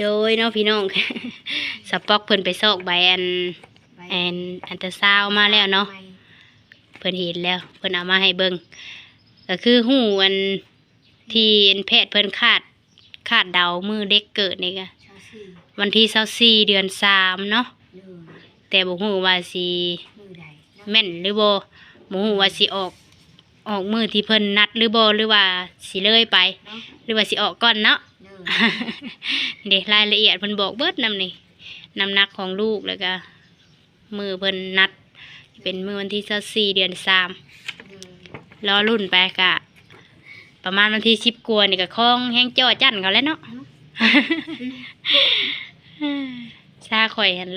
โดยเนาะพี่น้อง สปอกเพิ่นไปซอกใบอันไปแอนอันเตอร์ซาวน์มาแล้วเนาะเพิ่นเห็นแล้ว เพิ่นเอามาให้เบิ่งก็คือหูอันที่แพทย์เพิ่นคาดคาดเดามือเด็กเกิดนี่ก็ชาซีวันที่24เดือน3เนาะเดินแต่บ่ฮู้ว่าสิมือใดเนาะแม่นหรือบ่บ่ฮู้ว่าสิออก ออกมือที่เพิ่นนัดหรือบ่หรือว่าสิเลยไป เนาะหรือว่าสิออกก่อนเนาะ เดินเด็กรายละเอียดเพิ่นบอกเบิดนำนี่น้ำหนักของลูกแล้วก็มือเพิ่นนัด เป็นมือวันที่24เดือน3เดินรอรุ่นไปกะ ประมาณวันที่สิบกว่านี่ก็คล้องแห้งจ่อจั่นเขาแล้วเนาะ ซาข่อยหัน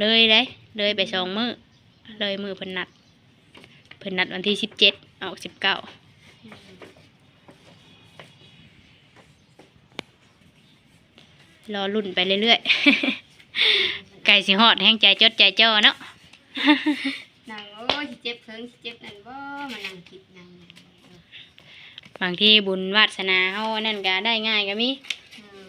เลยได้เลยไปสองมือเลยมือเพิ่นนัด พิ่นนัดวันที่สิบเจ็ดออกสิบเก้ารอรุ่นไปเรื่อยๆ ไก่สิหอดแห้งใจจดใจจ่อเนาะนั่งโอ้ยสิเจ็บเพิ่งสิเจ็บนั่นบ่มานั่งคิดนั่งนั่งเออบางที่บุญวาสนาเฮานั่นก็ได้ง่ายก็มีเออ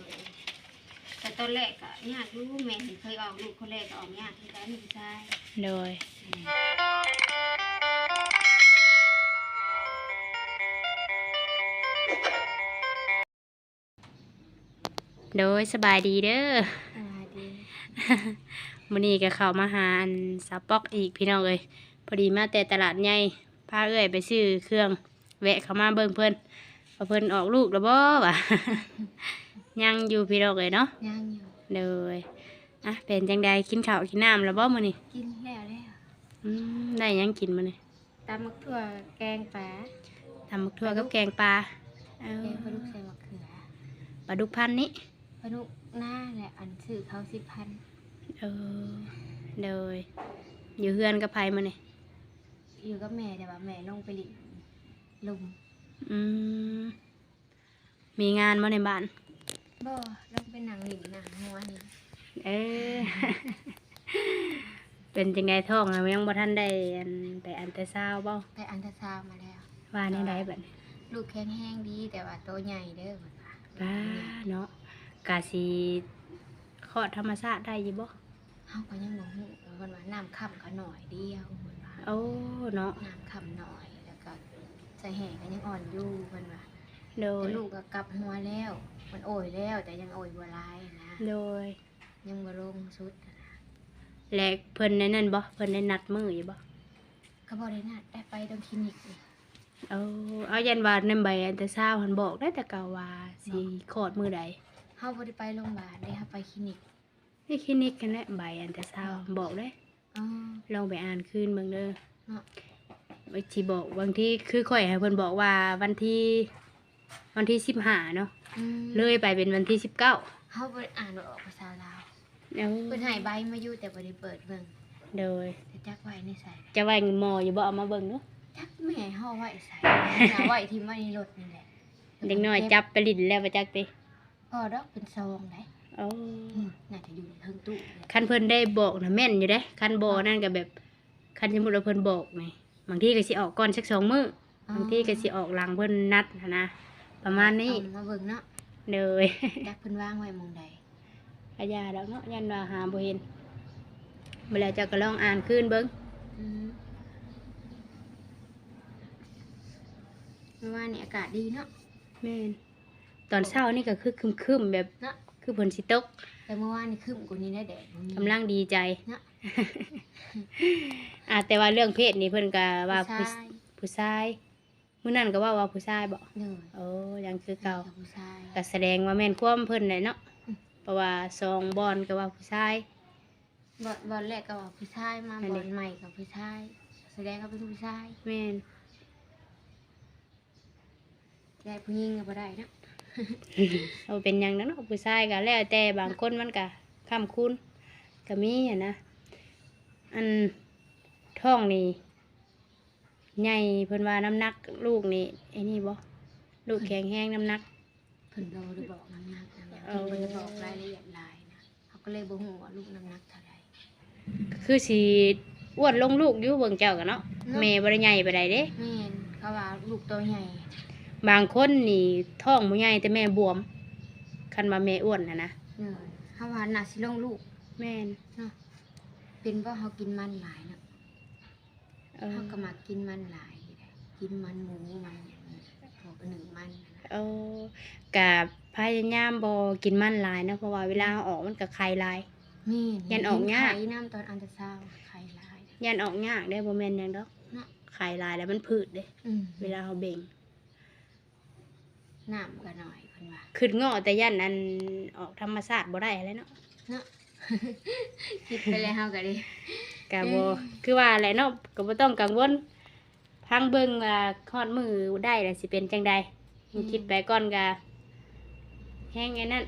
แต่ตอนแรกก็ยากอยู่แม่เห็นเคยออกลูกคนแรกก็ออกยากคือกันผู้ชายโดย โดยสบายดีเด้อสวัสดีมื้อนี้ก็เข้ามาหาอันสาวปอกอีกพี่น้องเอ้ยพอดีมาแต่ตลาดใหญ่พาเอ้อยไปซื้อเครื่องแวะเข้ามาเบิ่งเพิ่นว่าเพิ่นออกลูกแล้วบ่วะยังอยู่พี่น้องเอ้ยเนาะย่างอยู่โดยอะเป็นจังใดกินข้าวกินน้ำแล้วบ่มื้อนี้กินแล้วแล้วอืมได้หยังกินมื้อนี้ตำมะเขือแกงปลาทำหมึกทั่วกับแกงปลา เอาแกงปลาดุกใส่มะเขือปลาดุกพันธุ์นี้ปลาดุกหน้าแหละอันซื้อเขาสิพันเออโดยอยู่เฮือนกับไผมื้อนี้อยู่กับแม่แต่ว่าแม่ลงไปหลินลุมอืมมีงานบ่ในบ้านบ่ลงไปหนังหลินหนังหัวนี่เออ เป็นจังไดท้องอะยังบ่ทันได้อันไปอันแต่เช้าบ่ไปอันตราซาวน์มาแล้วว่าในใดบัดนี้ ลูกแข็งแห้งดีแต่ว่าโตใหญ่เด้อเพิ่นว่าป้าเนาะกาสิคลอดธรรมชาติได้อยู่บ่เฮาก็ยังบ่ฮู้เพิ่นว่าน้ำค่ำก็หน่อยเดียวเพิ่นว่าโอ้เนาะน้ำค่ำหน่อยแล้วก็ใจแห้งก็ยังอ่อนอยู่เพิ่นว่าโดแต่ยลูกก็กลับหัวแล้ว มันโอยแล้วแต่ยังโอยบ่หลายนะ โดย ยังบ่ลงสุดนะและเพิ่นในนั่นบ่เพิ่นได้นัดมื้ออยู่บ่ก็บ่ได้นัดได้ไปตรงคลินิกนี่ เอาเอายันว่าในใบอันแต่เช้าเพิ่นบอกได้แต่เก่าว่าสิคลอดมื้อใดเฮาบ่ได้ไปโรงพยาบาลได้เฮาไปคลินิกที่คลินิกกันแหละใบอันแต่เช้าบอกได้อ๋อลองไปอ่านคืนเบิ่งเด้อเนาะบางทีบอกบางที่คือข่อยให้เพิ่นบอกว่าวันที่วันที่สิบห้าเนาะอืมเลยไปเป็นวันที่สิบเก้าเฮาบ่ได้อ่านว่าออกภาษาลาวเอาเพิ่นให้ใบมาอยู่แต่บ่ได้เปิดเบิ่งโดยแต่จักไว้ในใส่จะไว้หมออยู่บ่เอามาเบิ่งเนาะ จักแม่เฮาไว้ใส่เอาไว้ที่ไว้ในรถนี่แหละเด็กน้อยจับไปลิ้นแล้วไปจักติพอดอกเป็นซองได้เอาอืมน่าจะอยู่ในเทิงตู้เนี่ยคันเพิ่นได้บอกนะแม่นอยู่เด้คันบ่นั่นก็แบบคันสมมุติว่าเพิ่นบอกนี่บางทีก็สิออกก่อนสักสองมื้อบางทีก็สิออกหลังเพิ่นนัดหั้นนะประมาณนี้เอมาเบิ่งเนาะเลยจักเพิ่นวางไว้หมองใดอาญาดอกเนาะยันว่าหาบ่เห็นเวลาเจะก็ลองอ่านคืนเบิ่ง อืม เมื่อวานนี่อากาศดีเนาะแม่นตอนเช้านี่ก็คือครึมๆแบบเนาะคือฝนสิตก แต่เมื่อวานนี่ครึ้มกว่านี้ได้แดดบ่มีกำลังดีใจเนาะ อ่าแต่ว่าเรื่องเพศนี่เพิ่นก็ว่าผู้ผู้ชายผู้ชายมื้อนั้นก็ว่าว่าผู้ชายบ่เด้อโอ้ยังคือเก่าผู้ชาย ก็แสดงว่าแม่นความเพิ่นเลยเนาะอืม เพราะว่าซองบอลก็ว่าผู้ชาย บอลบอลแรกก็ว่าผู้ชายมาอันบนี้ อลใหม่กับผู้ชายแสดงว่าเป็นผู้ชายแม่น ได้ผู้หญิงก็บ่ได้เนาะเอาเป็นหยังนั้นเนาะผู้ชายก็แล้วแต่บางคนมันก็ค้ำคุณก็มีอะนะ อันท้องนี่ใหญ่เพิ่นว่าน้ำหนัก ลูกนี่ไอ้นี่บ่ลูกแข็งแห้งน้ำหนักเพิ่นเราได้บอกน้ำหนักน้ำหนักเอาเพิ่นจะบอกรายละเอียดหลายนะเขาก็เลยบ่ฮู้ว่าลูกน้ำหนักเท่าใดคือสีอ้วนลงลูกอยู่เบิ่งเจ้ากันเนาะเนาะแม่บ่ได้ใหญ่ไปไดเด้แม่นเขาว่าลูกตัวใหญ่ บางคนนี่ท้องบ่ใหญ่แต่แม่บวมอคันว่าแม่อ้วนน่ะนะเด้อเฮาว่าน่าสิลงลูกแม่นเนาะเป็นเพราะเฮากินมันหลายเนาะเออเฮาก็มักกินมันหลายอยู่ได้กินมันหมูมันหยังนี่พวกหนึ่งมันน่ะนะเออกับพยายามบ่กินมันหลายนะเพราะว่าเวลาเอาออกมันก็ไข่หลาย แม่ยันออกยาก ไข่น้ำตอนอันตราซาวด์ไข่หลาย ยันออกยากได้บ่แม่นหยังดอกเนาะ ไข่หลายแล้วมันพืดเด้ อืม เวลาเฮาเบ่ง น้ำก็หน่อยเพิ่นว่าขึ้นงอแต่ยันอันออกธรรมชาติบ่ได้แล้วเนาะเนาะ คิดไปแล้วเฮาก็ดิก็บ่เอ้ยคือว่าแหละเนาะก็บ่ต้องกังวลพังเบิ่งว่าคลอดมือได้แล้วสิเป็นจังใดคิดไปก่อนก็แฮงไอ้นั่น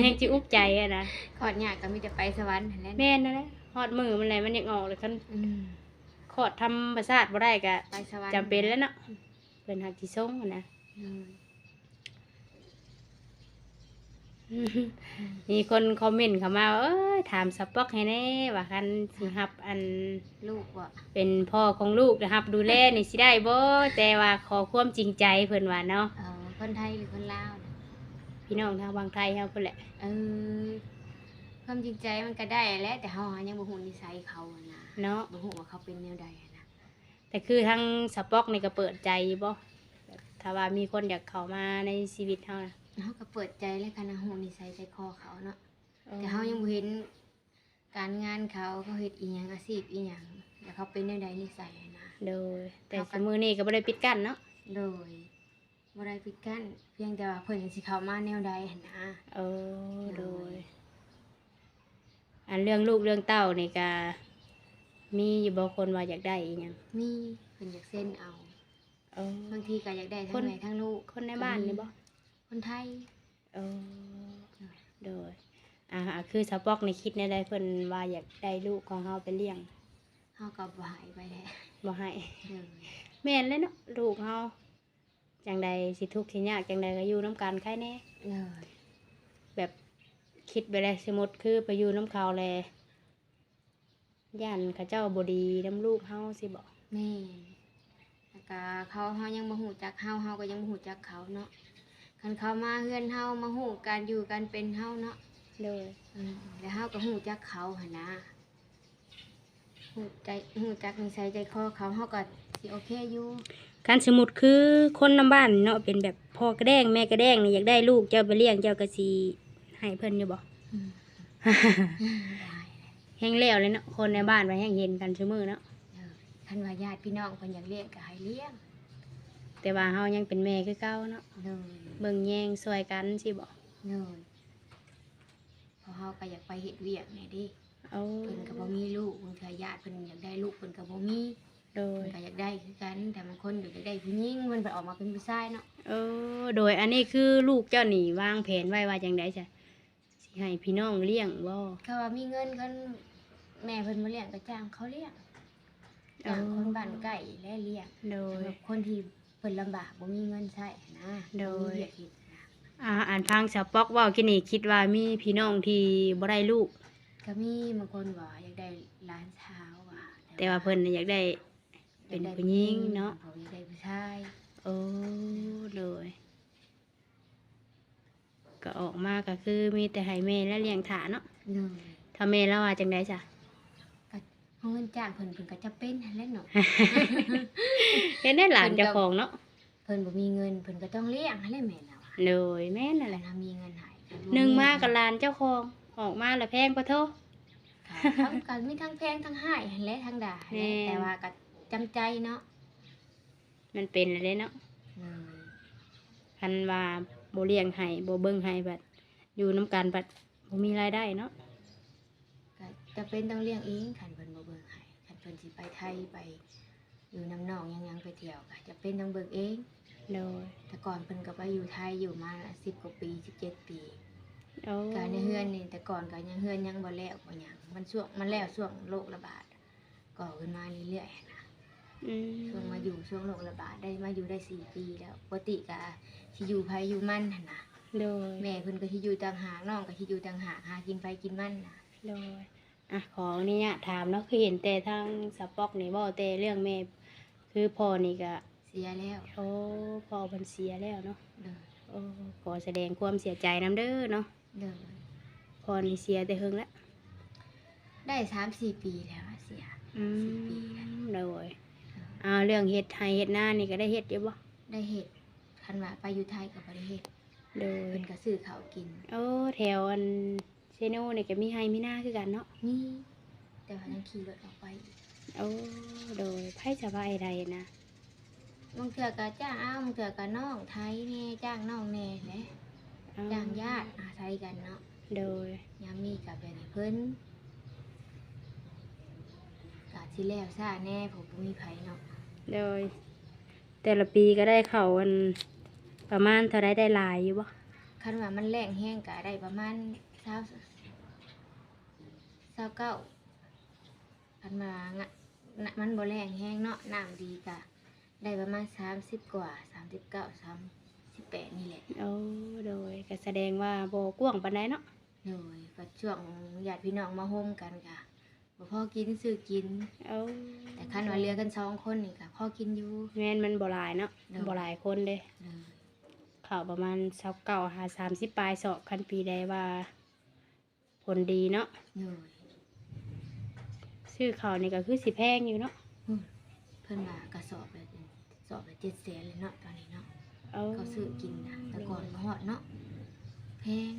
แฮงสิอุกใจอะนะขอดยากก็มีแต่ไปสวรรค์หั่นแหละแม่นนั่นแหละฮอดมือมันแหละมันยังออกเลยคันอืมคลอดธรรมชาติบ่ได้ก็ไปสวรรค์จำเป็นแล้วเนาะเป็นหักที่ส่งอะนะ อืม มีคนคอมเมนต์เข้ามาว่าเอ้ยถามสปอกให้แน่ว่าคันสิรับอันลูกบ่เป็นพ่อของลูกนะครับ ดูแลนี่สิได้บ่แต่ว่าขอความจริงใจเพิ่นว่าเนาะเออคนไทยหรือคนลาวน่ะพี่น้องทางบางไทยเฮาเพิ่นแหละเออความจริงใจมันก็ได้แหละแต่เฮาหายังบ่ฮู้นิสัยเขาอะนะเนาะบ่ฮู้ว่าเขาเป็นแนวใดอะนะแต่คือทางสปอกนี่ก็เปิดใจบ่แบบถ้าว่ามีคนอยากเข้ามาในชีวิตเฮานะ เฮาก็เปิดใจแล้วกันนะฮู้นิสัยใจคอเขาเนาะแต่เฮายังบ่เห็นการงานเขาเขาเฮ็ดอีหยังอาชีพอีหยังแล้วเขาเป็นแนวใดนิสัยอะนะโดย แต่สมือนี้ก็บ่ได้ปิดกั้นเนาะโดยบ่ได้ปิดกั้นเพียงแต่ว่าเพิ่นสิเข้ามาแนวใดหั่นนะเออโดย อันเรื่องลูกเรื่องเต้านี่ก็มีอยู่บางคนว่าอยากได้อีหยังมีเพิ่นอยากเซ็นเอาเออบางทีก็อยากได้คทั้นงแม่ทั้งลูกคนในบ้านนี่บ่ คนไทยเออโดยอ่าคือสปอกในคิดในใดเพิ่นว่าอยากได้ลูกของเฮาไปเลี้ยงเฮาก็บ่ใหายไปแล้วบ่ให้เด้อแม่นเลยเนาะลูกเฮาจังใดสิทุกข์สิยากจังใดก็อยู่นํกันใครแน่เด้อแบบคิดไปเลยสมมติคือไปอยู่น้ำเขาแลย่านเขาเจ้าบดีน้ำลูกเฮาสิบอกแม่แล้วก็เขาเฮายังบ่ฮู้จักเฮาเฮาก็ยังบ่ฮู้จักเขาเนาะ คันเขามาเฮือนเฮามาฮู้การอยู่การเป็นเฮาเนาะโดยอืมแล้วเฮาก็ฮู้จักเขาหั่นนะฮู้ใจฮู้จักนิสัยใจคอเขาเฮาก็สิโอเคอยู่การสมมติคือคนน้ำบ้านเนาะเป็นแบบพ่อกระแดงแม่กระแดงนี่อยากได้ลูกเจ้าไปเลี้ยงเจ้าก็สิให้เพิ่นอยู่บ่ อืมได้แห้งแล้วเลยเนาะคนในบ้านไปแห้งเห็นกันชั่มือเนาะเด้อคันว่าญาติพี่น้องเพิ่นอยากเลี้ยงก็ให้เลี้ยง แต่ว่าเฮายังเป็นแม่คือเก่าเนาะเด้อเบิ่งแยงซอยกันสิบอกเด้อเพราะเฮาก็อยากไปเฮ็ดเวียกแหน่ดิเอาเพิ่นก็บ่มีลูกบางเทื่อญาติเพิ่นอยากได้ลูกเพิ่นก็บ่มีโดเพิ่ยนก็อยากได้คือกัน แต่บางคนอยากได้ผู้หญิงมันไปออกมาเป็นผู้ชายเนาะเออโดยอันนี้คือลูกเจ้านี่วางแผนไว้ว่าจังไดจ้ะสิให้พี่น้องเลี้ยงบ่ เขาว่ามีเงินคันแม่เพิ่นมาเลี้ยงก็จ้างเขาเลี้ยงจ้างอ๋อคนบ้านใกล้และเลี้ยงโดยสำหรับคนที่ เพิ่นลำบากบ่มีเงินใช้นะโดย บ่มีเวียกเฮ็ดนะอ่าอ่านฟังสาวปอกเว่ากินนี่คิดว่ามีพี่น้องที่บ่ได้ลูก ก็มีบางคนว่าอยากได้หลานสาวว่ะแต่ว่าเพิ่นน่ะอยากได้ เป็นผู้หญิงเนาะ เขาอยากได้ผู้ชายโอ้เลยก็ออกมาก็คือมีแต่ให้แม่และเลี้ยงถาเนาะเนาะถ้าแม่แล้วว่าจังไดจ้ะ เอาเงินจ้างเพิ่นเพิ่นก็จะเป็นนั่นแหละเนาะเห็นได้หลานเพิ่นก็เจ้าของเนาะเพิ่นบ่มีเงินเพิ่นก็ต้องเลี้ยงนั่นแหละแม่น่ะว่ะเลยแม่นนั่นแหแต่ละถ้ามีเงินใหายหนึ่งมากับหลานเจ้าของออกมาแล้วแพงกว่าโททั้งกันมีทั้งแพงทั้งหายหั่นแหละทั้งด่าหั่นแหละแม่แต่ว่าก็จำใจเนาะมันเป็นอะไรเนาะเออคันว่าบ่เลี้ยงให้บ่เบิ่งให้บัดอยู่น้ำกันบัดบ่มีรายได้เนาะก็จะเป็นต้องเลี้ยงเองคัน พิ่นสิไปไทยไป อยู่น้ำนองยังยังไปเที่ยวก็จะเป็นต้องเบิ่งเอง โดยแต่ก่อนเพิ่นก็ไปอยู่ไทยอยู่มา10กว่าปี17ปีโอ้การในเฮือนนี่แต่ก่อนก็ยังเฮือนยังบ่แล้วบ่หยังมันช่วงมันแล้วช่วงโรคระบาดก่อขึ้นมาเรื่อยๆนะอืมช่วงมาอยู่ช่วงโรคระบาดได้มาอยู่ได้สี่ปีแล้วปกติก็สิอยู่ไผอยู่มันหั่นน่ะโดยแม่เพิ่นก็สิอยู่ต่างหากน้องก็สิอยู่ต่างหากหากินไผกินมันน่ะ โดย อะขออนุญาตถามเนาะคือเห็นแต่ทางสปอกนี่บ่แต่เรื่องแม่คือพ่อนี่ก็เสียแล้วโอ้พ่อเพิ่นเสียแล้วเนาะเด้อโอ้โอ้ขอแสดงความเสียใจน้ำเด้อเนาะเดินพอนี่เสียแต่เฮิงแล้วได้สามสี่ปีแล้วอะเสียอืสี่ปีแล้วมโดยอ่าเรื่องเฮ็ดไทยเฮ็ดหน้านี่ก็ได้เฮ็ดอยู่บ่ได้เห็ดคันว่าไปอยู่ไทยกับประเทศโดยเพิ่นก็ซื้อข้าวกิน โอ้แถวอัน เซโนนี่ก็มีไฮมีหน้าคือกันเนาะนี่แต่ว่ายังขี่รถออกไปอีกโอ้โดยไพ่สบายใดนะบางเทื่อก็จ้างอ้าวบางเทื่อก็น้องไทยแน่จ้างน้องแน่แหละอ๋อจ้างญาติอาศัยกันเนาะโดยยามมีกับแบบนี้เพิ่นกะสิแล้วซ่าแน่ผมบ่มีไผเนาะโดย แต่ละปีก็ได้เข้าอันประมาณเท่าไรได้หลายอยู่บ่คันว่ามันแรงแห้งก็ได้ประมาณ20 29คันว่างะน่ะมันบ่แรงแห้งเนาะน้ำดีก็ได้ประมาณ30กว่า39 38นี่แหละโอ้โดยก็แสดงว่าบ่กว้างปานใดเนาะโดยปัจช่วงญาติพี่น้องมาโฮมกันค่ะบ่พอกินซื้อกินโอ้แต่คันว่าเหลือกันสองคนนี่ก็พอกินอยู่แม่นมันบ่หลายเนาะโดยบ่หลายคนเด้เลยเข้าประมาณ29หา30ปลายเสาะคันปีใดว่า ผลดีเนาะเลย ซื้อข้าวนี่ก็คือสิแพงอยู่เนาะอืมเพิ่นว่ากระสอบละสอบละเจ็ดแสนเลยเนาะตอนนี้เนาะเอาเขาซื้อกินนะแต่ก่อนก็ฮอดเนาะแพง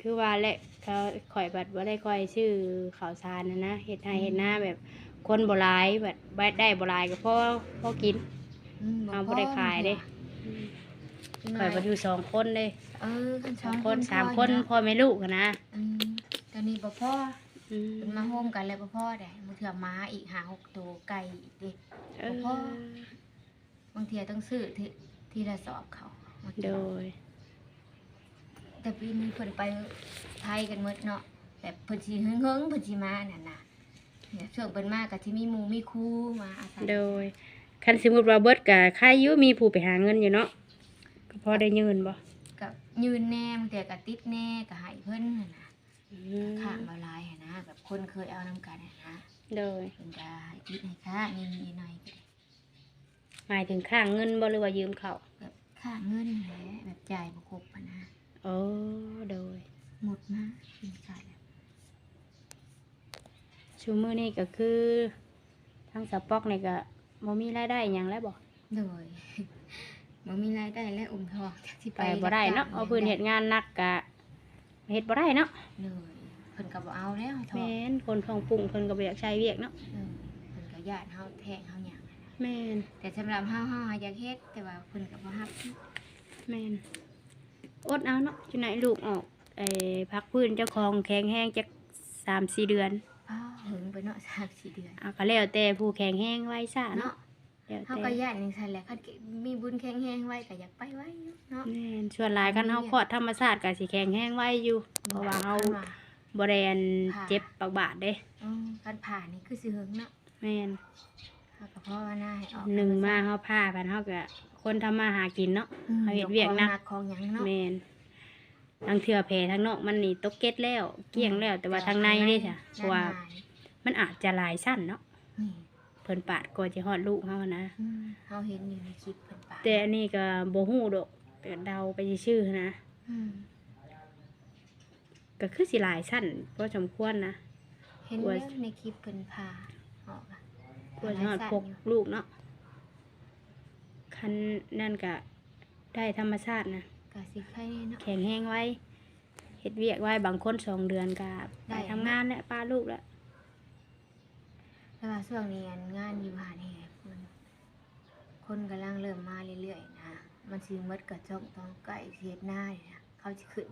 คือว่าแหละเขาข่อยบัดบ่ได้ค่อยชื่อข่าวสารนะนะเฮ็ดให้เฮ็ดหน้าแบบคนบ่หลายแบบบ่ได้บ่หลายก็พอพอกินมเอาบ่ได้ขายเด้จังหน่ข่อยบ่อยู่สองคนเด้เออคันสสอองงคคนนสามพอคนอยู่พ่อแม่ลูกอะนะ อืมตอนนี้บ่พออืม เพิ่นมาโฮมกันแล้วบ่พอได้บางเทื่อหมาอีกห้าหกตัวไก่อีกเด้เออพ่อบางเทื่อต้องซื้อทีทีละสอบเขาบางเทื่โดอยแต่ปีนี้เพิ่นไปไทยกันหมดเนาะแบบเพิ่นสิเฮิงเฮิงๆเพิ่นสิมานั่นน่ะเนี่ยช่วงเพิ่นมาก็สิมีหมู่มีครูมาอาศัยโดยคันสมมุติว่าเบิดก็ใครอยู่มีผู้ไปหาเงินอยู่เนาะก็พอได้ยืนบ่ กับยืนแน่บางเทื่อก็ติดแน่ก็ให้เพิ่นนั่นน่ะอืม ข้างบ่หลายหันนะแบบคนเคยเอานํกันหันนะโดยเพิ่นก็ให้ติดให้ค่านิดๆหน่อยๆก็ได้หมายถึงค่างเงินบ่หรือว่ายืมเขาแบบค่าเงินแหละแบบจ่ายบ่ครบหันนะโอ้โดย หมดมากินขาดแล้วชูมือนี่ก็คือ ทั้งสปอกนี่ก็บ่มีรายได้หยังแล้วบ่โดยบ่มีรายได้และอุ้มทองจากที่ไปไปบ่ได้เนาะเอาพื้นเฮ็ดงานหนักกะ เฮ็ดบ่ได้เนาะเลยเพิ่นก็บ่เอาแล้วทองแม่นคนท้องปรุงเพิ่นก็บ่อยากใช้เวียกเนาะเออเพิ่นก็ญาติเฮาแทงเฮาหยังแม่นแต่สำหรับเฮาเฮาอยากเฮ็ดแต่ว่าเพิ่นก็บ่รับแม่นอดเอาเนาะจุไหนลูกออกไอ้พักพื้นเจ้าของแข็งแห้งจัก3-4 เดือนอ้าวหึงไปเนาะ3 4เดือนอะก็แล้วแต่ผู้แข็งแห้งไว้ซ่าเนาะเนาะ แล้วเฮาแต่ก็ญาติจังซั่นแหละคันมีบุญแข็งแรงไว้ก็อยากไปไว้อยู่เนาะแม่นส่วนหลายคันเฮาคลอดธรรมชาติก็สิแข็งแห้งไว้อยู่ เพราะว่าเฮาบ่ได้อันเจ็บปากบาดเด้อืมการผ่านี่คือสิหึงเนาะแม่นเฮาก็เพราะว่าหน้าให้ออกหนึ่งมาเฮาพาพันเฮาก็คนทำมาหากินเนาะ อืมเฮาเฮ็ดเวียกหนัก ของหยังเนาะ แม่นทางเถื่อแผลทางนอกมันนี่ตกเก็ตแล้ว เกลี้ยงแล้ว แต่ว่าทางในนี่จ้ะเพราะว่ามันอาจจะหลายสั้นเนาะ นี่เพิ่นปาดก็จะฮอดลูกเฮานะอืมเฮาเห็นอยู่ในคลิปเพิ่นปาแต่อันนี้ก็บ่ฮู้ดอกแต่เดาไปชื่อๆนะ อืมก็คือสิหลายสั้นพอสมควรนะ เห็นแล้วในคลิปเพิ่นพาออกอะกว่าจะฮอดพกลูกเนาะคันนั่นก็ได้ธรรมชาตินะ กะสิไข่เนาะ แข็งแห้งไว้เฮ็ดเวียกไว้บางคนสองเดือนก็ไปได้ทำงานแล้วป้าลูกแล้ว แต่ว่าช่วงนี้อันงานอยู่หาดแห่คนคนกำลังเริ่มมาเรื่อยๆนะมันสิหมดกระจกต้องใกล้เสียดหน้าเลยนะเขาสิขึ้น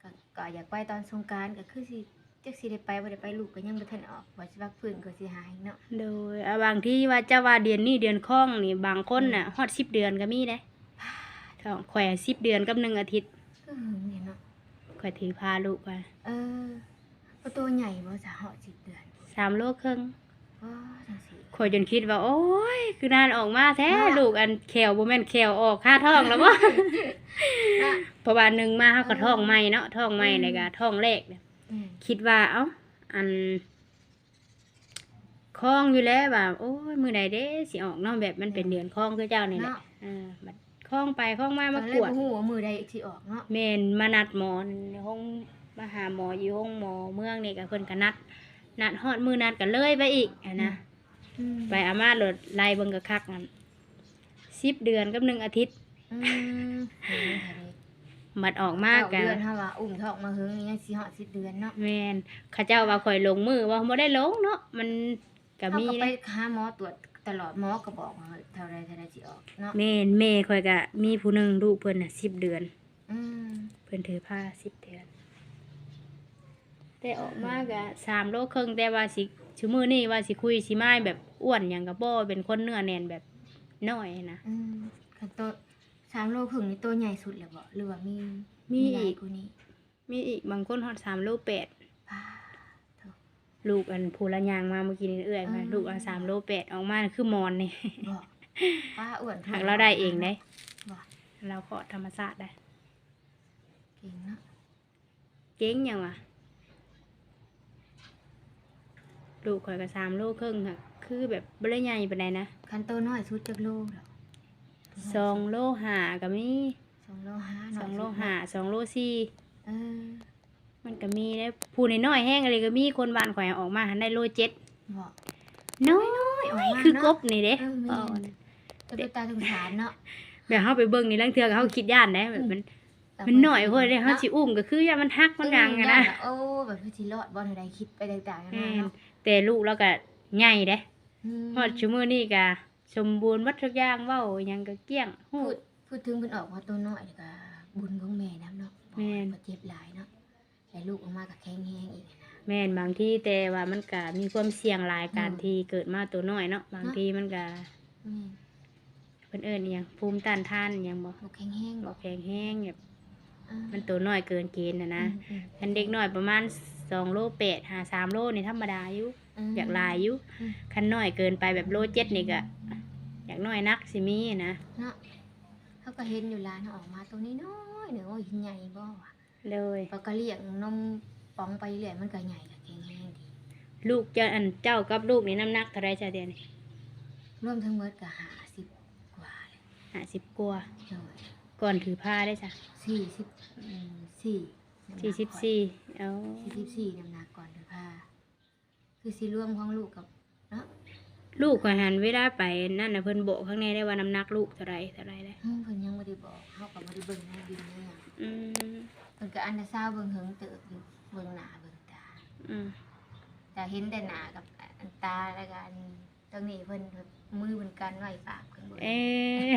ก็ก็อยากไปตอนสงกรารก็คือสิจักสิได้ไปบ่ได้ไปลูกก็ยังบ่ทันออกว่าสิพักพื้นก็สิหายเนาะโดยอะบางที่ว่าเจะว่าเดือนนี้เดือนคล้องนี่บางคนน่ะฮอดสิบเดือนก็มีเด้ท้องข่อยสิบเดือนกับหนึ่งอาทิตย์ก็หึงเนี่ยเนาะข่อยถือพาลูกไปเออประตูใหญ่บ่จะเหาะ10เดือน สามโลครึ่งว้าจังสิ ข่อยจนคิดว่า โอ้ย คือนานออกมาแท้เนาะ ลูกอันแขวบ่แม่นแขวออกค่าท้องแล้วบ่นะเพราะว่าหนึ่งมาเฮาก็ท้องใหม่เนาะท้องใหม่อืมแล้วก็ท้องแรกเนี่ยอืมคิดว่าเอ้าอันคล้องอยู่แล้วว่าโอ้ยมื้อใดเด้สิออกเนาะแบบมันเป็นเดือนคล้องคือเจ้านี่แหละเนาะเออบัดคคล้องไปคล้องมาตอมานแรกกวดบ่ฮู้ว่ามือใดสิออกเนาะ แม่นมานัดหมอในห้องมาหาหมออยู่ห้องหมอเมืองนี่ก็เพิ่นก็นัด นัดฮอดมือนัดก็เลยไปอีกอะนะอืมไปอามาโหลดไล่เบิ่งกะคักนั่นสิบเดือนกับหนึ่งอาทิตย์อืมเห็นไหมคะเด็กมัดออกมากเก้ากัเดือนเฮาว่าอุ้มท้องมาหึงนี่ยังสิฮอด10เดือนเนาะแม่นเข้าเจ้าว่าข่อยลงมือว่าบ่ได้ลงเนาะมันก็เฮามีก็ไปเด้หาหมอตรวจตลอดหมอก็บอกว่าเท่าไรเท่าไรสิออกเนาะแม่นแม่ข่อยก็มีผู้หนึงลูกเพิ่นน่ะสิบเดือน อืมเพิ่นถือผ้าสิบเดือน แต่ออกมาก็สามโลครึ่งแต่ว่าสิชั่วมือนี่ว่าสิคุยสิไม้แบบอ้วนหยังก็บ่เป็นคนเนื้อแน่นแบบน้อยนะอืมคันโตสามโลครึ่งนี่ตัวใหญ่สุดแล้วบ่หรือว่ามีมีหลาอียกกว่านี้มีอีกบางคนฮอดสามโลแปดป้าโถลูกอันผู้ละยางมาเมื่อกี้นี่เอื้อยมาอ่า ลูกอันสามโลแปดออกมาคือมอนนี่บอกป้าอ้วนหากเราได้เองได้บอกเราก็ธรรมชาติได้เก่งเนาะเก่งยังวะ ลูกข่อยก็สามโลครึ่งค่ะ คือแบบบ่ได้ใหญ่ปานใดนะคันโตน้อยสุดจักโลดอกสองโลห้าก็มีสองโลห้าสน้อยงสุดโลห้าสองโลสี่เออมันก็มีได้ผู้น้อยๆแห้งอะไรก็มีคนบ้านข่อยเอาออกมาหันได้โลเจ็ดบอกน้อยออกมาคือกเนาะบนี่เด้เออแม่นเอาตัวตาสงสารเนาะแบบเฮาไปเบิ่งนี่ลังเทื่อก็เฮาคิดย่านได้แบบมันมันหน่อยเพิ่นเด้เฮาสิอุ้มก็คือย่ามันฮักมันหยังอะนะโอ้แบบเพื่อสิรอดบ่ทันใดคิดไปต่างๆกันาแม่นะนเนาะ แต่ลูกเราก็ใหญ่เด้มฮอดชั่วโมงนี้ก็สมบูรณ์หมดทุกอย่างเว้าหยังก็เกลี้ยงฮู้พูดพูดถึงเพิ่นออกมาตัวน้อยนี่ก็บุญของแม่นํเนาะแม่นบ่เจ็บหลายเนาะแต่ลูกออกมาก็แข็งแรงอีกนะ แม่นบางที่แต่ว่ามันก็มีความเสี่ยงหลายการอืม ที่เกิดมาตัวน้อยเนาะบางทีมันก็แม่นเพิ่นเอิ้นอิหยังภูมิต้านทานอิหยังบ่บ่แข็งแรงบ่บ่แข็งแรงแบบอ่ามันตัวน้อยเกินเกณฑ์น่ะนะอืมคันเด็กน้อยประมาณ 2โล8หา3โลนี่ธรรมดาอยู่มอยากหลายอยู่อืม คันน้อยเกินไปแบบโลเจ็ดนี่ก็อยากน้อยนักสิมีนะเนาะเขาก็เห็นอยู่ร้านเขาออกมาตัวนี้น้อยๆหนึ่งโอ้ยใหญ่บ่วะเลยปก็เลี้ยงนมปองไปเรื่อยมันก็ใหญ่ก็แข็งแรงดีลูกเจ้าอันเจ้ากับลูกนี่น้ำหนักเท่าไรจ้าเดียนี่รวมทั้งหมดก็หาสิบกว่าเลยห้าสิบกว่าเลยก่อนถือผ้าได้จ้ะสี่สิบอืมสี่ สี่สิบสี่เอาสี่สิบสี่น้ำหนักก่อนเดือผ้าคือสิรวมของลูกกับเนาะลูกก็หันเวลาไปนั่นนะเพิ่นบอกข้างในได้ว่าน้ำหนักลูกเท่าไรเท่าไรเลยอืมเพิ่นยังไม่ได้บอกเขาก็ไม่ได้เบิ่งในบินเนี่ยอืมเพิ่นก็อันดาซาวด์เบิ่งเหิงเติบอยู่เบิ่งหน้าเบิ่งตา อืมแต่เห็นแต่หน้ากับอันตาแล้วก็อันตรงนี้เพิ่นแบบมือเพิ่นกันไว้ปากเพิ่นเบิ่งเอ๊ะ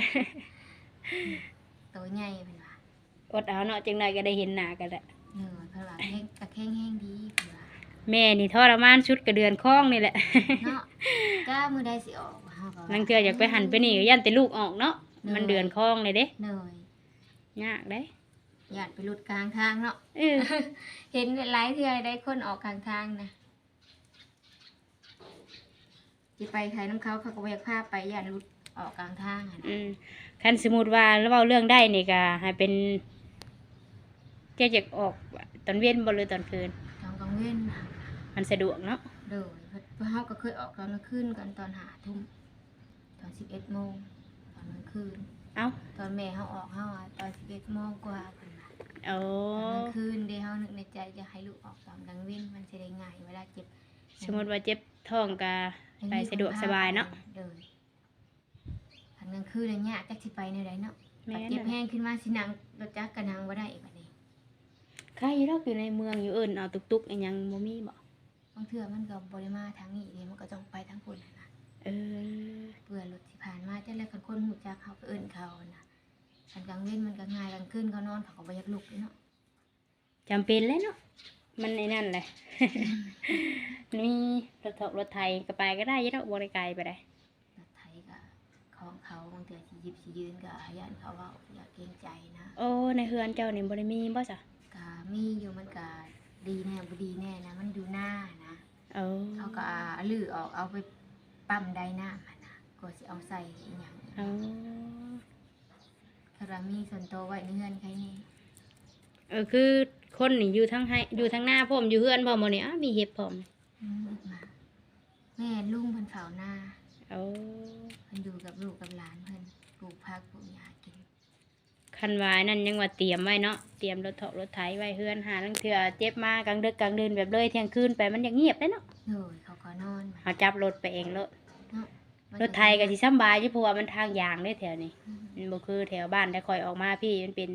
ตัวใหญ่เพิ่นว่าอดเอาเนาะจังไดก็ได้เห็นหน้ากันแหละ เนื้อเพิ่นว่าแข็งกะแข็งแห้งดีเพิ่นว่าแม่นี่ทรมานชุดกระเดือนคล้องนี่แหละ เนาะก้ามือใดสิออกเฮาก็ว่า นังเทื่ออยากไปหันไปนี่ก็ยันแต่ลูกออกเนาะมันเดือนคล้องเลยเด้เหนื่อยยากเด้อยากไปหลุดกลางทางเนาะ เออ เห็นหลายเทื่อได้คนออกกลางทางนะสิไปขายน้ำเขาเขาก็บ่อยากพาไปย่านหลุดออกกลางทางอะนะอืมคันสมมุติว่าเราเว้าเรื่องได้นี่ก็ให้เป็น เจ้าจะออกตอนเว้นบ่หรือตอนคืนตอนกลางเว้นน่ะมันสะดวกเนาะเด้อเพราะเฮาก็เคยออกตอนกลางคืนกันตอน5ทุ่มตอน11โมงตอนกลางคืน เอ้าตอนแม่เฮาออกเฮาอะตอน11โมงกว่าเพิ่นว่าโอ้ตอนกลางคืนเด้เฮานึกในใจจะให้ลูกออกตอนกลางเว้นมันสิได้ง่ายเวลาเจ็บสมมุติว่าเจ็บท้องก็ไปสะดวกสบายเนาะเด้ออันกลางคืนแล้วยากจักสิไปแนวใดเนาะแม่ปัดนเจ็บน่ะแห้งขึ้นมาสินังรถจักรก็นังบ่ได้อีกบัดนี้ ใครดอกอยู่ในเมืองอยู่เอิ้นเอาตุกๆอีหยังบ่มีบ่บางเทื่อมันก็บ่ได้มาทางนี้เด้มันก็ต้องไปทางพุ่นน่ะนะเออเพื่อรถสิผ่านมาจังได๋คันคนฮู้จักเขาก็เอิ้นเขาน่ะคันกลางเว้นมันก็ง่ายกลางคืนเขานอนเขาก็บ่อยากลุกเลยเนาะจำเป็นเลยเนาะมันในนั่นแหละมีรถถกรถไทยก็ไปก็ได้อยี่ดอกบ่ได้ไกลไปได้รถไถก็ของเขาบางเทื่อสิหยิบสิยืนก็ย่านเขาเว้าอยากเกรงใจนะโอ้ในเฮือนเจ้านี่บ่ได้มีบ่จ้ะก็ มีอยู่มันก็ดีแน่บ่ดีแน่นะ มันอยู่หน้านะเอาเขาก็เอาลือออกเอาไปปั๊มไดน้ำหั่นนะก็สิเอาใส่อีหยังเอาถ้าเรามีส่วนตัวไว้ในเฮือนใครนี่เออคือคนนี่อยู่ทั้งให้อยู่ทั้งหน้าพร้อมอยู่เฮือนพร้อมบ่นี่อ้ามีเห็บพร้อมอืมมาแม่ลุงเพิ่นเฝ้าหน้า เอาเพิ่นอยู่กับลูกกับหลานเพิ่นปลูกผักปลูกหญ้ากิน คันวายนั่นยังว่าเตรียมไว้เนาะเตรียมรถเถาะรถไถไว้เฮือนหาลังเทื่อเจ็บมากลางดึกกลางเดินแบบเลยเที่ยงคืนไปมันยังเงียบเลยเนาะโดยเขาก็นอนเอาจับรถไปเองรถเนาะมันรถไทยก็สิสำบายอยู่เพราะว่ามันทางยางเด้แถวนี้อืมมันบ่คือแถวบ้านได้คอยออกมาพี่มันเป็น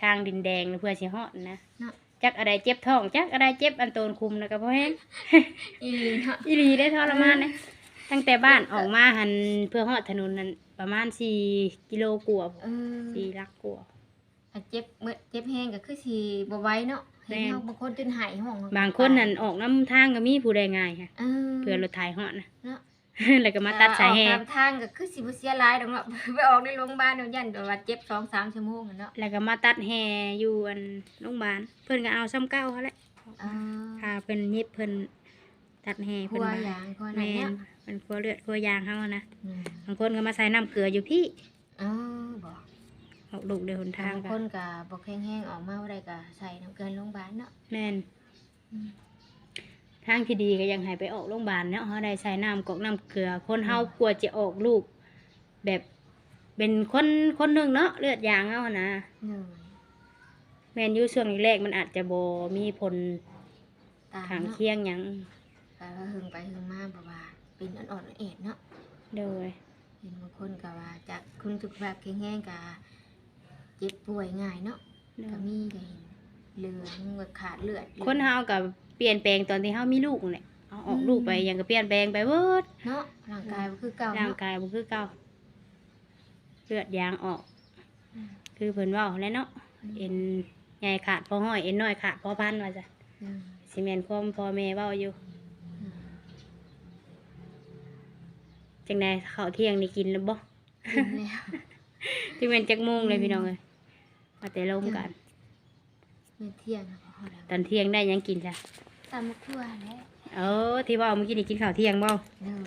ทางดินแดงเพื่อสิฮอดนะเนาะ จักอะไรเจ็บท้องจักอะไรเจ็บอันโตนคุมนะก็บ่แห้ง อีหลีเนาะ อีหลีได้ทรมานนะตั้งแต่บ้านออกมาหันเพื่อฮอดถนนนั้น ประมาณ4กิโลกว่าเออสี่ลักกว่าถ้าเจ็บเมื่อเจ็บแห้งก็คือสิบ่ไหว้เนาะเห็นแม่นเฮาบางคนจนหายห้องบางคนนั่นออกน้ำทางก็มีผู้ใดง่ายค่ะเออ เพื่อรถไถฮอดนะ เนาะ แล้วก็มาตัดสายแห่ออกตามทางก็คือสิบ่เสียหลายดอกเนาะ ไปออกในโรงพยาบาลเดี๋ยวยันแบบว่าเจ็บ2-3ชั่วโมงอะเนาะแล้วก็มาตัดแห่อยู่อันโรงพยาบาลเพิ่นก็เอาซ้ำเก้าเขาแหละเออพาเพิ่นยิบเพิ่น ตัดแห่คเพิ่นรัวมายางครัวแมนั้นนเนี่ยเป็นครัวเลือดครัวยางเขาอะนะอืมบางคนก็มาใส่น้ำเกลืออยู่พี่เออบ่ออกลูกเดินหนทางบางกัคนนก็บ่แข็งๆออกมาบ่ได้ก็ใส่น้ำเกลือโรงพยาบาลเนาะ แม่นอืมทางที่ดีก็ยังให้ไปออกโรงพยาบาลเนาะเขาได้ใส่น้ำกอกน้ำเกลือ คนเฮากลัวจะออกลูก แบบเป็นคนคนหนึ่งเนาะเลือดยางเอาอะนะเหนื่อยแม่นอยู่ช่วงแรกๆมันอาจจะบ่มีผลตามข้างเนาะเคียงหยัง ก็หึงไปหึงมาแบบว่าเป็นอ่อนๆเอ็ดเนาะโดยเห็นบางคนก็ว่าจากคุณสุขภาพแข็งแรงก็เจ็บป่วยง่ายเนาะโดก็ยมีก็เห็นเหลืองแบบขาดเลือดคนเฮากับเปลี่ยนแปลงตอนที่เฮามีลูกนั่นแหละเอาออกลูกไปหยังก็เปลี่ยนแปลงไปเบิดเนาะร่างกายบ่คือเก่าร่างเนาะกายบ่คือเก่าเลือดยางออก อืมคือเพิ่นเว้าแหล้วเนาะเอ็นใหญ่ขาดพอห้อยเอ็นน้อยขาดพอพันว่าจ้ะอืม สิแม่นความพ่อแม่เว้าอยู่ อืม จังไดข้าวเที่ยงนี่กินแล้วบ่กินแล้วที่แม่นจักโมงเลยพี่น้องเอ้ยมาแต่ลมกันเมื่อเที่ยงก็พอแล้วตอนเที่ยงได้หยังกินจ้ะตามมะทั่วแล้วเออที่เว่าเมื่อกี้นี่กินข้าวเที่ยงบ่เด้อ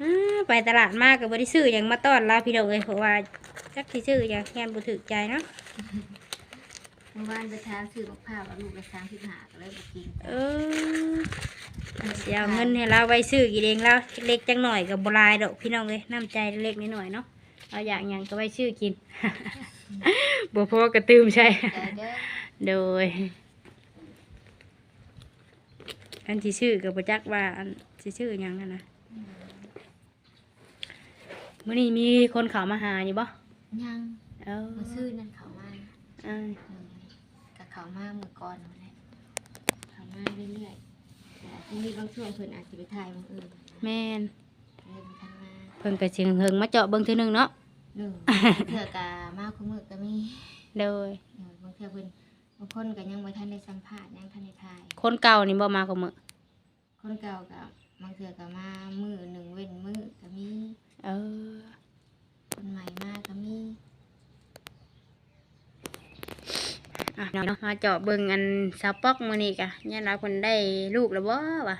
อ้าไปตลาดมากก็บ่ได้ซื้อหยังมาต้อนรับพี่น้องเอ้ยเพราะว่าจักสิซื้อหยังแฮนบ่ถูกใจเนาะเมื่อวานไปทานซื้อมะพร้าวแล้วลูกละ35ก็เลยบ่กินเออเสียเงินให้เราไว้ซื้อกินเองแล้วเล็กจังหน่อยกับโบรายดอกพี่น้องเลยน้ำใจเล็กนิดหน่อยเนาะเอาอย่างหยังก็ไว้ซื้อกิน บ่พอกระตืมใช่ แต่เด้อโดย อันที่ชื่อกับประจักว่าอันที่ชื่อหยังนั่นนะมื่อนี้มีคนเขามาหาอยู่บ่ยังเออมาซื้อนั่นเขามาอ่าอืมกับ เขามาเมื่อก่อนนั่นแหละเขามาเรื่อยๆแต่ที่มีบางช่วงเพิ่นอาจจะไปถ่ายบางอื่นแม่นเลยไปทำมาเพิ่นก็สิงเฮิงมาเจาะเบิ่งเทื่อหนึงเนาะหนึ่งเถื่อกะมาคุมือก็มีโดยเออบางเถื่อเพิ่นบางคนก็ยังบ่ทันได้สัมภาษณ์ยังทันได้ถ่าย คนเก่านี่บ่มาก็มื้อคนเก่ากับบางเถื่อก็มามือหนึ่งเว้นมือก็มีเออคนใหม่มาก็มี อะเนาะมาเจาะเบิ่งอันสาวป๊อกมื้อนี้กะยันว่าเพิ่นได้ลูกแล้วบ่วะ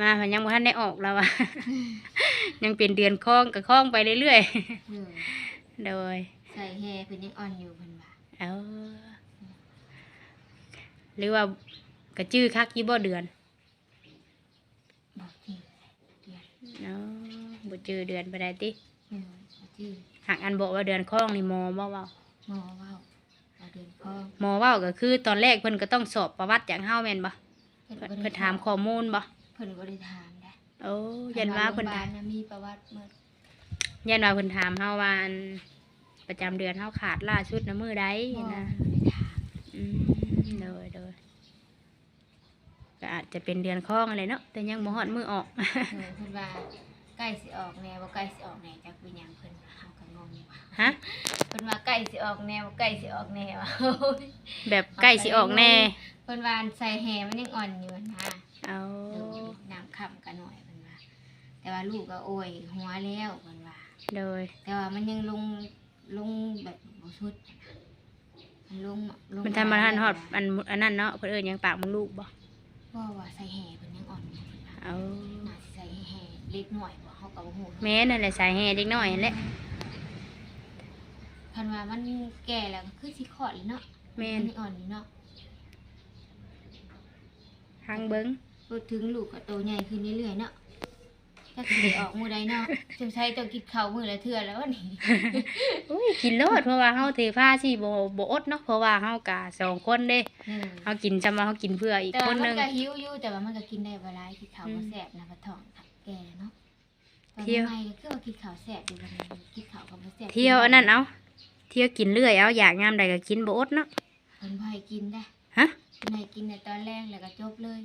มาเพิ่นยังบ่ทันได้ออกแล้ววะ ยังเป็นเดือนคล้องก็คล้องไปเรื่อยเออๆ โดย ใส่แฮเพิ่นยังอ่อนอยู่เพิ่นว่าเออหรือว่ากระจื้อคักยี่บ่เดือนบอกจริงเดือนเนาะบ่จื้อเดือนไปได้ติเออบอกจริงหากอันบอกว่าเดือนคล้องนี่หมอบ่เว้าหมอเว้าว่า เดือนคองหมอเว้าก็คือตอนแรกเพิ่นก็ต้องสอบประวัติจากเฮาแม่นบ่เพิ่นเพิ่นบ่ได้เพิ่นถามข้อมูลบ่เพิ่นบ่ได้ถามได้โอ้ยันว่าเพิ่นโรงพยาถาบามลน่ะมีประวัติหมดยันว่าเพิ่นถามเฮาว่าอันประจำเดือนเฮาขาดล่าสุดนะมื้อใดหมอนะเพิ่นบ่ได้ถามอืมโดยโดยก็อาจจะเป็นเดือนคล้องอะไรเนาะแต่ยังบ่ฮอดมือออก เออเพิ่นว่าใกล้สิออกแนวบ่ใกล้สิออกแนวจักเป็นหยังเพิ่นเฮาก็งงอยู่ว่าฮะ เพิ่นว่าใกล้สิออกแนวบ่ใกล้สิออกแนวแบบใกล้สิออกแน่เพิ่นว่าใส่แฮมันยังอ่อนอยู่นะเอาเออน้ำค่ำกันหน่อยเพิ่นว่า แต่ว่าลูกก็โอ้ยหัวแล้วเพิ่นว่า โดย แต่ว่ามันยังลงลงแบบบ่สุดมันลงลงมันทำมาทันฮอดอันอันนั้นเนาะเพิ่นเอิ้นหยังปากมันลูกบ่บ่ว่าใส่แฮเพิ่นยังอ่อนอยู่เพิ่นว่าเอาน่าสิใส่แฮเล็กหน่อยบ่เฮาก็บ่ฮู้แม่นั่นแหละสาเหตุเด็กน้อยนั่นแหละ คันว่ามันแก่แล้วก็คือสิคลอดเลยเนาะแม่นนยังอ่อนอยู่เนาะทางเบิ่งพูดถึงลูกก็โตใหญ่ขึ้นเรื่อยๆเนาะถ้าสิได้ออกมื้อใดเนาะจงใช้ต้องกินข้าวมื้อละเทื่อแล้วนี่อุ้ยกินโลดเพราะว่าเฮาถือผ้าสิบ่บ่อดเนาะเพราะว่าเฮากะสองคนเด้อืมเฮากินจำว่าเฮากินเพื่ออีกแต่คว่านหมันึนง ก็หิวอยู่แต่ว่ามันก็กินได้บ่หลายกินข้าวอืบ่มแซ่บนะบ่ท้องแก่เนาะตอนเที่ยวใหม่ก็คือว่ากินข้าวแซ่บอยู่บัดนี้กินข้าวก็บ่แซ่บเที่ยวอันนั้นเอา เที่ยวกินเรื่อยเอาอยากยามใดก็กินบ่อดเนาะเพิ่นบ่ให้กินได้ฮะเพิ่นให้กินในตอนแรกแล้วก็จบเลย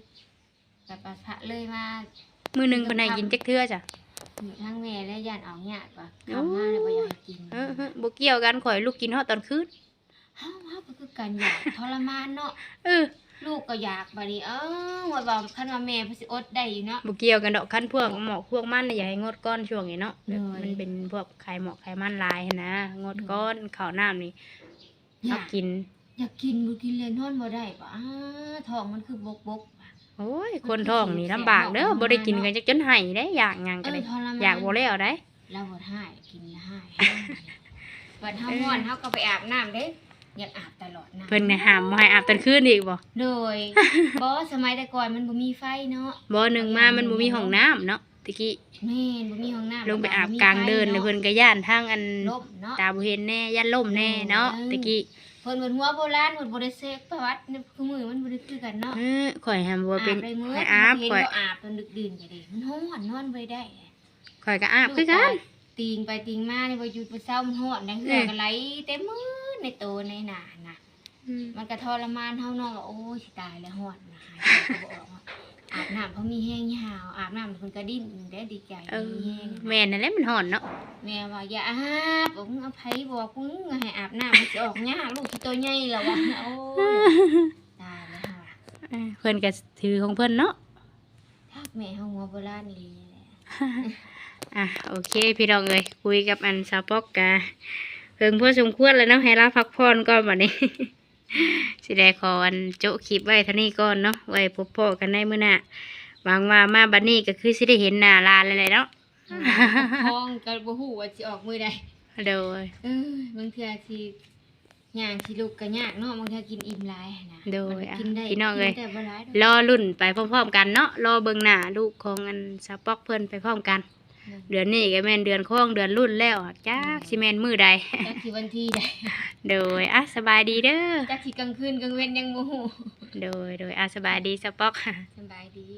แบบปะทะเลยมามื้อหนึงเพิ่นให้กินจักเทื่อจ้ะมีทั้งแม่และย่านเอายากว่าเข้ามาแล้วบ่อยากให้กินเออๆบ่เกี่ยวกันข่อยลูกกินฮอดตอนคืนเฮาเฮาก็คือกันอยากทรมานเนาะเออ ลูกก็อยากบัดนี้เออว่าว่าคันว่าแม่เพิ่นสิอดได้อยู่เนาะ บ่เกี่ยวกันดอกคันพวกหมอกพวกมันน่ะอย่าให้งดก้อนช่วงนี้เนาะแบบเลย มันเป็นพวกไขหมอกไขมันหลายหั้นนะ งดก้อนข้าวน้ำนี่อเอายากกิน อยากกินบ่กินเลยนอนบ่ได้ป่ะอ้าท้องมันคือบกบกๆว่ะ โอ้ย คนท้องนี่ลำบากเด้อบ่ได้กินกันจักจนไห้ได้อยากหยังเอก็อได้ทรมาน อยากบ่แล้วได้เราบ่ให้กินละให้บัดเฮาม่อนเฮาก็ไปอาบน้ำเด้ อยากอาบตลอดน้ำเพิ่นน่ะห้ามบ่ให้อาบตอนคืนอีกบ่โดยบ่สมัยแต่ก่อนมันบ่มีไฟเนาะบ่หนึ่งมามันบ่มีห้องน้ำเนาะตะกี้แม่นบ่มีห้องน้ำลงไปอาบกลางเดินเนี่ยเพิ่นก็ย่านทางอันลบเนาะตาบ่เห็นแน่ย่านล่มแน่เนาะเออตะกี้เพิ่นเป็นหัวโบราณเพิ่นบ่ได้เสกประวัตินี่คือมือมันบ่ได้คือกันเนาะเออข่อยห้ามบ่เป็นอาบได้มื้อข่อยอาบเห็นข่อยก็อาบตอนดึกดื่นก็ได้มันร้อนนอนบ่ได้ข่อยก็อาบคือกันตีงไปตีงมานี่บ่หยุดบ่เศร้ามันร้อนนะเหือก็ไหลเต็มมือ ในโตในหน้าน่ะอืมมันก็ทรมานเฮาเนาะก็โอ้ยสิตายแล้วร้อนนะหายใจก็บ่ออกอะอาบน้ำเพราะมีแห้งยาวอาบน้ำเพิ่นก็ดิ้นได้ดีใจเออมีแห้งแม่นั่นแหละมันฮ้อนเนาะแม่ว่าอย่าอาบบอกมึงเอาไผบอกมึงให้อาบน้ำมันสิออกยากลูกสิตัวใหญ่แล้ววะโอ้ยตายแล้วค่ะเออเพิ่นก็ถือของเพิ่นเนาะทักแม่เฮาหัวโบราณนี่แหละอะโอเค พี่น้องเอ้ยคุยกับอันซาปอกกะ เพิ่งพอสมควรแล้วเนาะให้เราพักผ่อนก่อนบัดนี้ สิได้ขออันโจะคลิปไว้เท่านี้ก่อนเนาะไว้พบพ่อกันในมื้อหน้าหวังว่ามาบัดนี้ก็คือสิได้เห็นหน้าลานเลยแหละเนาะท้องก็บ่ฮู้ว่าสิออกมื้อใดโดยเออบางเทื่อสิย่างสิลุกก็ยากเนาะบางเทื่อกินอิ่มหลายหั้นนะโดยมันอะกินได้พี่น้องเอ้ยกิแต่บ่หลายดอกรอรุ่นไปพร้อมๆกันเนาะรอเบิ่งหน้าลูกของอันซาปอกเพิ่นไปพร้อมกัน เดือนนี้ก็แม่นเดือนข้องเดือนรุ่นแล้วอะจักสิแม่นมื้อใดจักสิวันที่ใดโดยอะสบายดีเด้อจักสิกลางคืนกลางเว้นยังบ่ฮู้โดยโดยอะสบายดีซาปอกสำบายดี